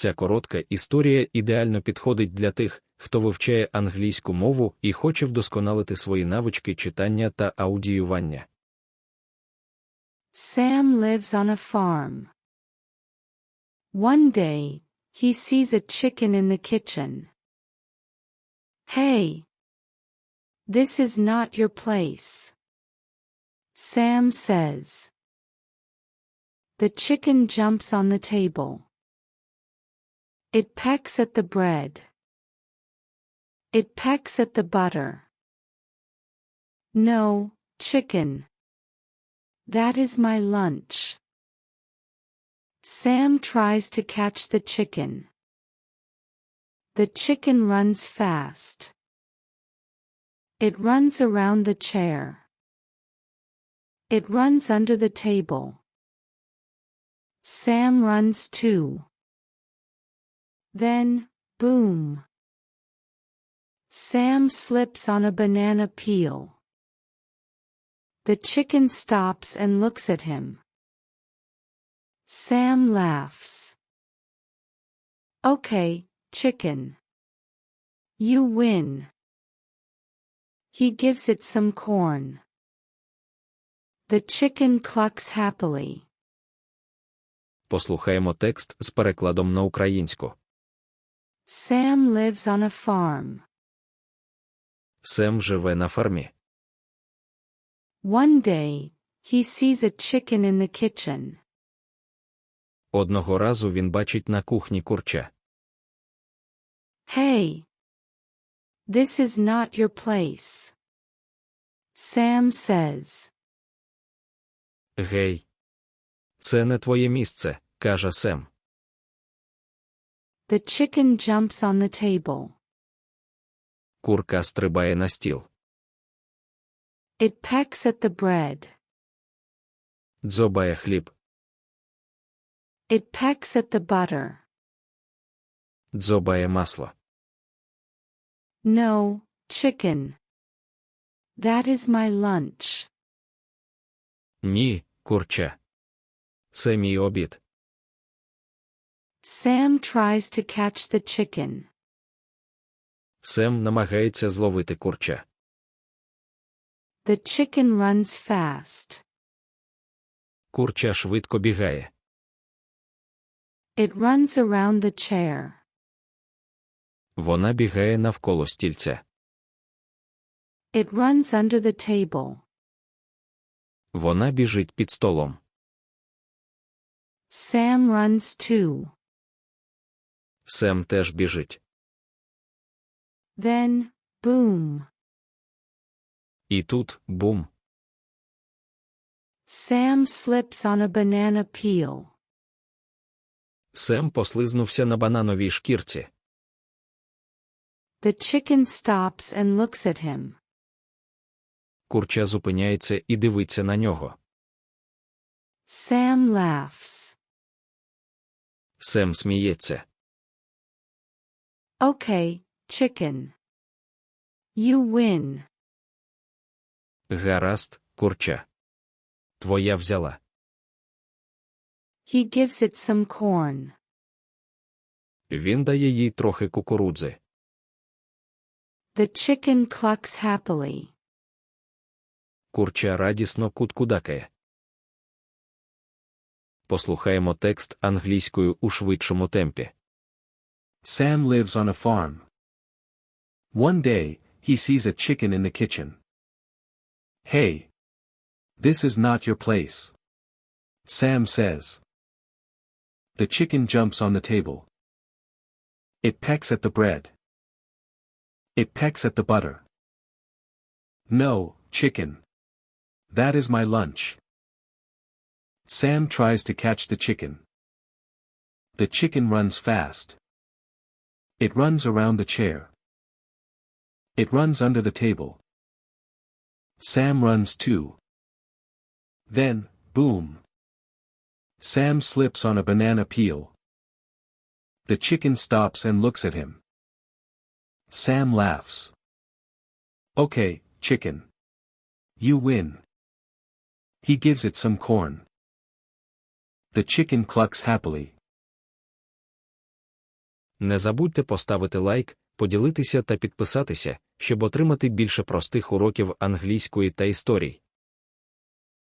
Ця коротка історія ідеально підходить для тих, хто вивчає англійську мову і хоче вдосконалити свої навички читання та аудіювання. Sam lives on a farm. One day, he sees a chicken in the kitchen. Hey! This is not your place. Sam says. The chicken jumps on the table. It pecks at the bread. It pecks at the butter. No, chicken. That is my lunch. Sam tries to catch the chicken. The chicken runs fast. It runs around the chair. It runs under the table. Sam runs too. Then, boom. Sam slips on a banana peel. The chicken stops and looks at him. Sam laughs. Okay, chicken. You win. He gives it some corn. The chicken clucks happily. Послухаємо текст з перекладом на українську. Sam lives on a farm. Сем живе на фермі. One day, he sees a chicken in the kitchen. Одного разу він бачить на кухні курча. Hey! This is not your place. Sam says. Гей. Це не твоє місце, каже Сем. The chicken jumps on the table. Курка стрибає на стіл. It pecks at the bread. Дзьобає хліб. It pecks at the butter. Дзьобає масло. No, chicken. That is my lunch. Ні, курча. Це мій обід. Sam tries to catch the chicken. Сем намагається зловити курча. The chicken runs fast. Курча швидко бігає. It runs around the chair. Вона бігає навколо стільця. It runs under the table. Вона біжить під столом. Sam runs too. Сем теж біжить. Then, boom. І тут бум. Sam slips on a banana peel. Сем послизнувся на банановій шкірці. The chicken stops and looks at him. Курча зупиняється і дивиться на нього. Sam laughs. Сем сміється. Okay, chicken. You win. Гаразд, курча. Твоя взяла. He gives it some corn. Він дає їй трохи кукурудзи. The chicken clucks happily. Курча радісно куткудакає. Послухаємо текст англійською у швидшому темпі. Sam lives on a farm. One day, he sees a chicken in the kitchen. Hey! This is not your place. Sam says. The chicken jumps on the table. It pecks at the bread. It pecks at the butter. No, chicken. That is my lunch. Sam tries to catch the chicken. The chicken runs fast. It runs around the chair. It runs under the table. Sam runs too. Then, boom. Sam slips on a banana peel. The chicken stops and looks at him. Sam laughs. Okay, chicken. You win. He gives it some corn. The chicken clucks happily. Не забудьте поставити лайк, поділитися та підписатися, щоб отримати більше простих уроків англійської та історій.